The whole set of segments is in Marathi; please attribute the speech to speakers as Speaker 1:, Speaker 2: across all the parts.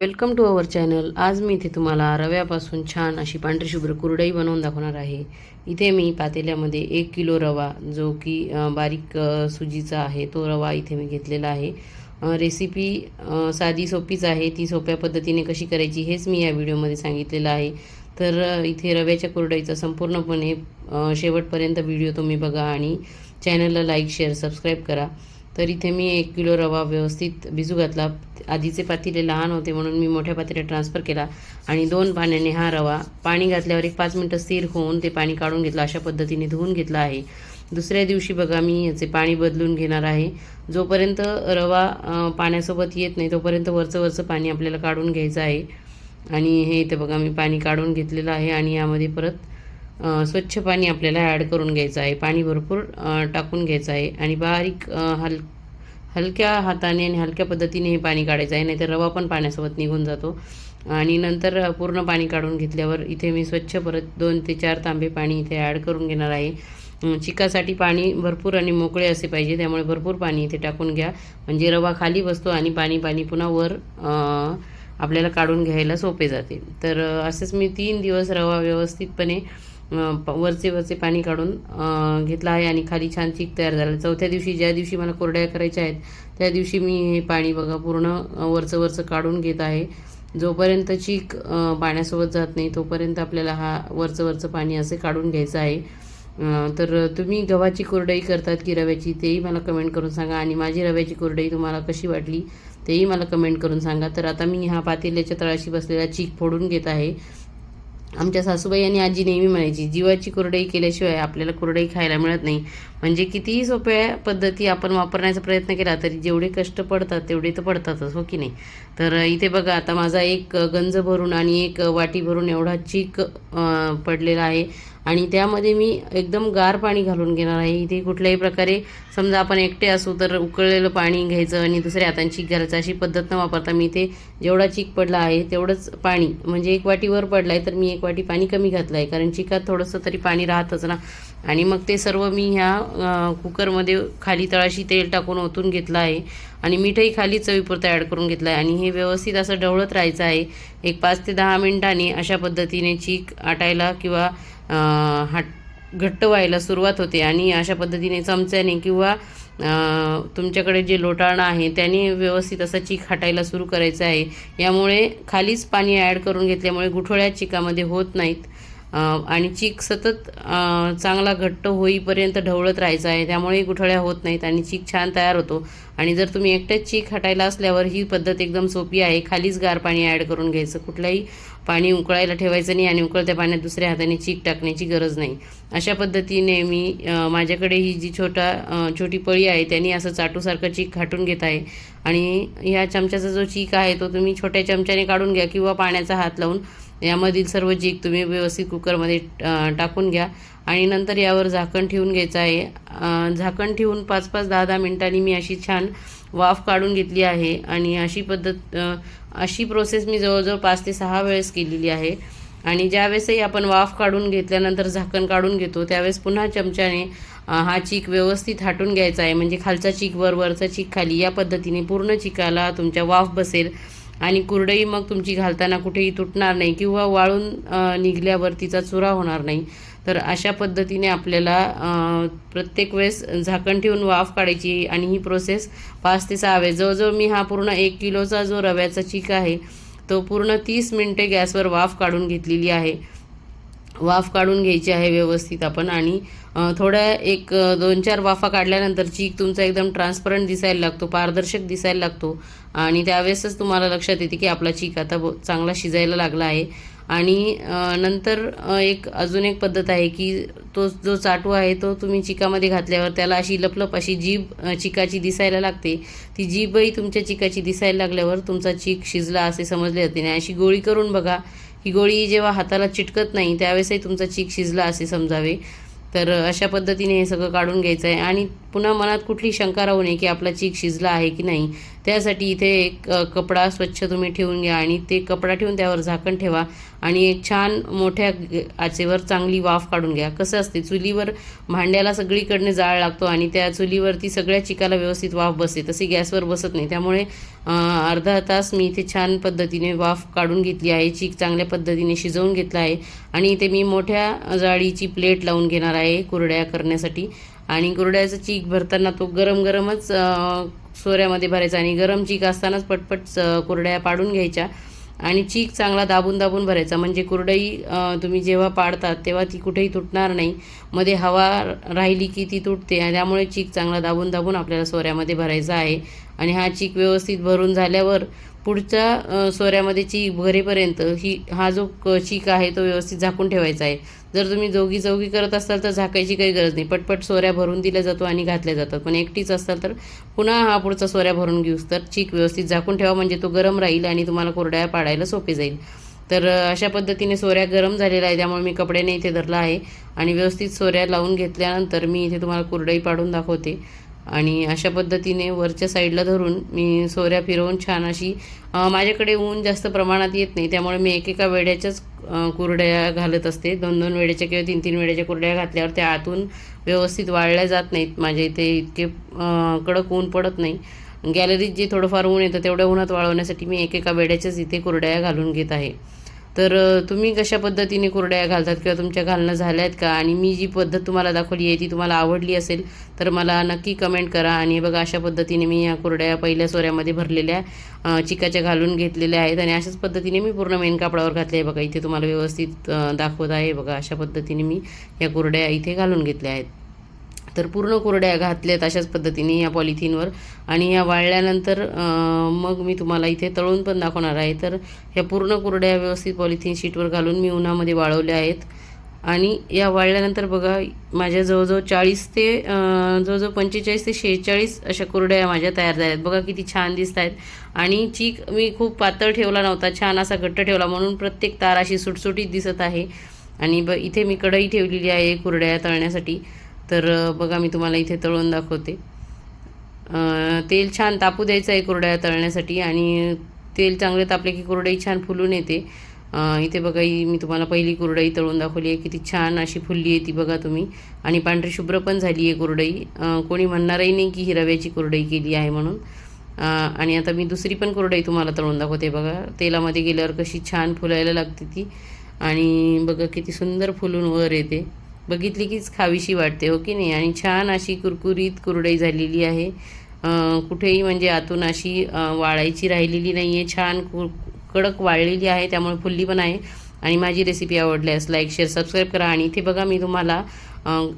Speaker 1: वेलकम टू अवर चॅनल आज मी इथे तुम्हाला रव्यापासून छान अशी पांढरी शुभ्र कुरडई बनवून दाखवणार आहे. इथे मी पातेल्यामध्ये एक किलो रवा जो की बारीक सुजीचा आहे तो रवा इथे मी घेतलेला आहे. रेसिपी साधी सोपीच आहे. ती सोप्या पद्धतीने कशी करायची हेच मी या व्हिडिओमध्ये सांगितलेलं आहे. तर इथे रव्याच्या कुरडईचा संपूर्णपणे शेवटपर्यंत व्हिडिओ तुम्ही बघा आणि चॅनलला लाईक शेअर सबस्क्राईब करा. तर इथे मी एक किलो रवा व्यवस्थित भिजू घातला. आधीचे पातीले लहान होते म्हणून मी मोठ्या पातीला ट्रान्सफर केला आणि दोन पाण्याने हा रवा पाणी घातल्यावर एक पाच मिनटं स्थिर होऊन ते पाणी काढून घेतलं. अशा पद्धतीने धुवून घेतलं आहे. दुसऱ्या दिवशी बघा मी याचे पाणी बदलून घेणार आहे. जोपर्यंत रवा पाण्यासोबत येत नाही तोपर्यंत वरचं वरचं पाणी आपल्याला काढून घ्यायचं आहे. आणि हे इथे बघा मी पाणी काढून घेतलेलं आहे आणि यामध्ये परत स्वच्छ पाणी आपल्याला ॲड करून घ्यायचं आहे. पाणी भरपूर टाकून घ्यायचं आहे. आणि बारीक हल हलक्या हाताने आणि हलक्या पद्धतीने हे पाणी काढायचं आहे नाहीतर रवा पण पाण्यासोबत निघून जातो. आणि नंतर पूर्ण पाणी काढून घेतल्यावर इथे मी स्वच्छ परत दोन ते चार तांबे पाणी इथे ॲड करून घेणार आहे. चिकासाठी पाणी भरपूर आणि मोकळे असे पाहिजे त्यामुळे भरपूर पाणी इथे टाकून घ्या. म्हणजे रवा खाली बसतो आणि पाणी पाणी पुन्हा वर आपल्याला काढून घ्यायला सोपे जाते. तर असंच मी तीन दिवस रवा व्यवस्थितपणे वरचे वरचे पाणी काढून घेतलं आहे आणि खाली छान चीक तयार झाला. चौथ्या दिवशी ज्या दिवशी मला कोरड्या करायच्या आहेत त्या दिवशी मी हे पाणी बघा पूर्ण वरचं वरचं काढून घेत आहे. जोपर्यंत चीक पाण्यासोबत जात नाही तोपर्यंत आपल्याला हा वरचं वरचं पाणी असे काढून घ्यायचं आहे. तर तुम्ही गव्हाची कोरडई करतात की रव्याची तेही मला कमेंट करून सांगा. आणि माझी रव्याची कोरडई तुम्हाला कशी वाटली तेही मला कमेंट करून सांगा. तर आता मी हा पातेल्याच्या तळाशी बसलेला चीक फोडून घेत आहे. आमच्या सासूबाई आणि आजी नेहमी म्हणायची जीवाची कुरडई केल्याशिवाय आपल्याला कुरडई खायला मिळत नाही. म्हणजे कितीही सोप्या पद्धती आपण वापरण्याचा प्रयत्न केला तरी जेवढे कष्ट पडतात तेवढे तर पडतातच हो की नाही? तर इथे बघा आता माझा एक गंज भरून आणि एक वाटी भरून एवढा चीक पडलेला आहे. आणि त्यामध्ये मी एकदम गार पाणी घालून घेणार आहे. इथे कुठल्याही प्रकारे समजा आपण एकटे असू तर उकळलेलं पाणी घ्यायचं आणि दुसऱ्या हाताने चीक घालायचं अशी पद्धत न वापरता मी इथे जेवढा चीक पडला आहे तेवढंच पाणी म्हणजे एक वाटी वर पडला आहे तर मी एक वाटी पाणी कमी घातलं आहे कारण चिकात थोडंसं तरी पाणी राहतच ना. आणि मग ते सर्व मी ह्या कुकरमध्ये खाली तळाशी तेल टाकून ओतून घेतलं आहे. आणि मीठही खाली चवीपुरतं ॲड करून घेतलं आहे आणि हे व्यवस्थित असं ढवळत राहायचं आहे. एक पाच ते दहा मिनिटांनी अशा पद्धतीने चीक आटायला किंवा हा घट्ट व्हायला सुरुवात होते. आणि अशा पद्धतीने चमच्याने किंवा तुमच्याकडे जे लोटाणं आहे त्याने व्यवस्थित असा चीक हाटायला सुरू करायचं आहे. यामुळे खालीच पाणी ॲड करून घेतल्यामुळे गुठळ्या चिकामध्ये होत नाहीत. आणि चीक सतत चांगला घट्ट होईपर्यंत ढवळत राहायचं आहे. त्यामुळे गुठळ्या होत नाहीत आणि चीक छान तयार होतो. आणि जर तुम्ही एकटेच चीक हटायला असल्यावर ही पद्धत एकदम सोपी आहे. खालीच गार पाणी ॲड करून घ्यायचं. कुठल्याही पाणी उकळायला ठेवायचं नाही आणि उकळत्या पाण्यात दुसऱ्या हाताने चीक टाकण्याची गरज नाही. अशा पद्धतीने मी माझ्याकडे ही जी छोटा छोटी पळी आहे त्यांनी असं चाटूसारखं चीक खाटून घेत आहे. आणि ह्या चमच्याचा जो चीक आहे तो तुम्ही छोट्या चमच्याने काढून घ्या किंवा पाण्याचा हात लावून यामधील सर्व चीक तुम्ही व्यवस्थित कुकरमध्ये टाकून घ्या. आणि नंतर यावर झाकण ठेवून घ्यायचं आहे. झाकण ठेवून पाच पाच दहा दहा मिनिटांनी मी अशी छान वाफ काढून घेतली आहे. आणि अशी पद्धत अशी प्रोसेस मी जवळजवळ पाच ते सहा वेळेस केलेली आहे. आणि ज्यावेळेसही आपण वाफ काढून घेतल्यानंतर झाकण काढून घेतो त्यावेळेस पुन्हा चमच्याने हा चीक व्यवस्थित हाटून घ्यायचा आहे. म्हणजे खालचा चीक वर वरचा चीक खाली या पद्धतीने पूर्ण चिकाला तुमच्या वाफ बसेल. आणि कुरडई मग तुमची घालताना कुठेही तुटणार नाही किंवा वाळून निघल्यावर तिचा चुरा होणार नाही. तर अशा पद्धतीने आपल्याला प्रत्येक वेळेस झाकण ठेवून वाफ काढायची आणि ही प्रोसेस पाच ते सहा वेळेस. जवळजवळ मी हा पूर्ण एक किलोचा जो रव्याचा चीक आहे तो पूर्ण तीस मिनटे गॅसवर वाफ काढून घेतलेली आहे. वाफ काढून घ्यायची आहे व्यवस्थित आपण. आणि थोड्या एक दोन चार वाफा काढल्यानंतर चीक तुमचा एकदम ट्रान्सपरंट दिसायला लागतो पारदर्शक दिसायला लागतो. आणि त्यावेळेसच तुम्हाला लक्षात येते की आपला चीक आता ब- चांगला शिजायला लागला आहे. आणि नंतर एक अजून एक पद्धत आहे की तो जो चाटू आहे तो तुम्ही चिकामध्ये घातल्यावर त्याला अशी लपलप अशी जीभ चिकाची दिसायला लागते. ती जीभही तुमच्या चिकाची दिसायला लागल्यावर तुमचा चीक शिजला असे समजले जाते. आणि अशी गोळी करून बघा ही गोळी जेव्हा हाताला चिटकत नाही त्यावेळेसही तुमचा चीक शिजला असे समजावे. तर अशा पद्धतीने हे सगळं काढून घ्यायचं आहे आणि पुन्हा मनात कुठली शंका राहू नये की आपला चीक शिजला आहे की नाही. त्यासाठी इथे एक कपडा स्वच्छ तुम्ही ठेवून घ्या आणि ते कपडा ठेवून त्यावर झाकण ठेवा आणि एक छान मोठ्या आचेवर चांगली वाफ काढून घ्या. कसं असते चुलीवर भांड्याला सगळीकडनं जाळ लागतो आणि त्या चुलीवरती सगळ्या चिकाला व्यवस्थित वाफ बसते. तशी गॅसवर बसत नाही. त्यामुळे अर्धा तास मी इथे छान पद्धतीने वाफ काढून घेतली आहे चीक चांगल्या पद्धतीने शिजवून घेतला आहे आणि इथे मी मोठ्या जाळीची प्लेट लावून घेणार आहे कुरड्या करण्यासाठी. आणि कुरड्याचं चीक भरताना तो गरम गरमच सोऱ्यामध्ये भरायचा आणि गरम चीक असतानाच पटपट कुरड्या पाडून घ्यायच्या आणि चीक चांगला दाबून दाबून भरायचा. म्हणजे कुरडई तुम्ही जेव्हा पाडतात तेव्हा ती कुठेही तुटणार नाही. मध्ये हवा राहिली की ती तुटते आणि त्यामुळे चीक चांगला दाबून दाबून आपल्याला सोऱ्यामध्ये भरायचा आहे. आणि हा चीक व्यवस्थित भरून झाल्यावर पुढच्या सोऱ्यामध्ये चीक भरेपर्यंत ही हा जो क चीक आहे तो व्यवस्थित झाकून ठेवायचा आहे. जर तुम्ही जोगी जोगी करत असाल तर झाकायची काही गरज नाही. पटपट सोऱ्या भरून दिल्या जातो आणि घातल्या जातात. पण एकटीच असाल तर पुन्हा हा पुढचा सोऱ्या भरून घेऊस तर चीक व्यवस्थित झाकून ठेवा म्हणजे तो गरम राहील आणि तुम्हाला कोरड्या पाडायला सोपे जाईल. तर अशा पद्धतीने सोऱ्या गरम झालेल्या आहे त्यामुळे मी कपड्याने इथे धरला आहे आणि व्यवस्थित सोऱ्या लावून घेतल्यानंतर मी इथे तुम्हाला कुरडई पाडून दाखवते. आणि अशा पद्धतीने वरच्या साईडला धरून मी सोऱ्या फिरवून छान अशी माझ्याकडे ऊन जास्त प्रमाणात येत नाही त्यामुळे मी एकेका वेड्याच्याच कुरड्या घालत असते. दोन दोन वेळेच्या किंवा तीन तीन वेळेच्या कुरड्या घातल्यावर त्या आतून व्यवस्थित वाळल्या जात नाहीत. माझ्या इथे इतके कडक ऊन पडत नाही. गॅलरीत जे थोडंफार ऊन येतं तेवढ्या उन्हात वाळवण्यासाठी मी एकेका वेड्याच्याच इथे कुरड्या घालून घेत आहे. तर तुम्ही कशा पद्धतीने कुरड्या घालतात किंवा तुमच्या घालणं झाल्या आहेत का? आणि मी जी पद्धत तुम्हाला दाखवली आहे ती तुम्हाला आवडली असेल तर मला नक्की कमेंट करा. आणि बघा अशा पद्धतीने मी या कुरड्या पहिल्या सोऱ्यामध्ये भरलेल्या चिकाच्या घालून घेतलेल्या आहेत. आणि अशाच पद्धतीने मी पूर्ण मेन कापडावर घातले आहे बघा इथे तुम्हाला व्यवस्थित दाखवत आहे. बघा अशा पद्धतीने मी या कुरड्या इथे घालून घेतल्या आहेत. तर पूर्ण कुरड्या घातल्यात अशाच पद्धतीने या पॉलिथिनवर. आणि या वाळल्यानंतर मग मी तुम्हाला इथे तळून पण दाखवणार आहे. तर ह्या पूर्ण कुरड्या व्यवस्थित पॉलिथिन शीटवर घालून मी उन्हामध्ये वाळवल्या आहेत. आणि या वाळल्यानंतर बघा माझ्या जवळजवळ चाळीस ते जवळजवळ पंचेचाळीस ते शेहेचाळीस अशा कुरड्या माझ्या तयार झाल्या आहेत. बघा किती छान दिसत आहेत. आणि चीक मी खूप पातळ ठेवला नव्हता छान असा घट्ट ठेवला. म्हणून प्रत्येक तार अशी सुटसुटीत दिसत आहे. आणि ब इथे मी कढई ठेवलेली आहे कुरड्या तळण्यासाठी. तर बघा मी तुम्हाला इथे तळून दाखवते. तेल छान तापू द्यायचं आहे कुरड्या तळण्यासाठी आणि तेल चांगले तापले की कुरडई छान फुलून येते. इथे बघा ही मी तुम्हाला पहिली कुरडई तळून दाखवली आहे. किती छान अशी फुलली आहे ती बघा तुम्ही. आणि पांढरी शुभ्र पण झाली आहे कुरडई. कोणी म्हणणारही नाही की ही रव्याची कुरडई केली आहे म्हणून. आणि आता मी दुसरी पण कुरडई तुम्हाला तळून दाखवते बघा. तेलामध्ये गेल्यावर कशी छान फुलायला लागते ती. आणि बघा किती सुंदर फुलून वर येते. बघितली कीच खावीशी वाटते हो की नाही? आणि छान अशी कुरकुरीत कुरडई झालेली आहे. कुठेही म्हणजे आतून अशी वाळायची राहिलेली नाही आहे छान कु कडक वाळलेली आहे त्यामुळे फुल्ली पण आहे. आणि माझी रेसिपी आवडल्यास लाईक शेअर सबस्क्राईब करा. आणि इथे बघा मी तुम्हाला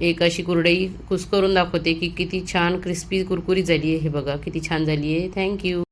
Speaker 1: एक अशी कुरडई कुस्करून दाखवते की किती छान क्रिस्पी कुरकुरी झाली आहे. हे बघा किती छान झाली आहे. थँक्यू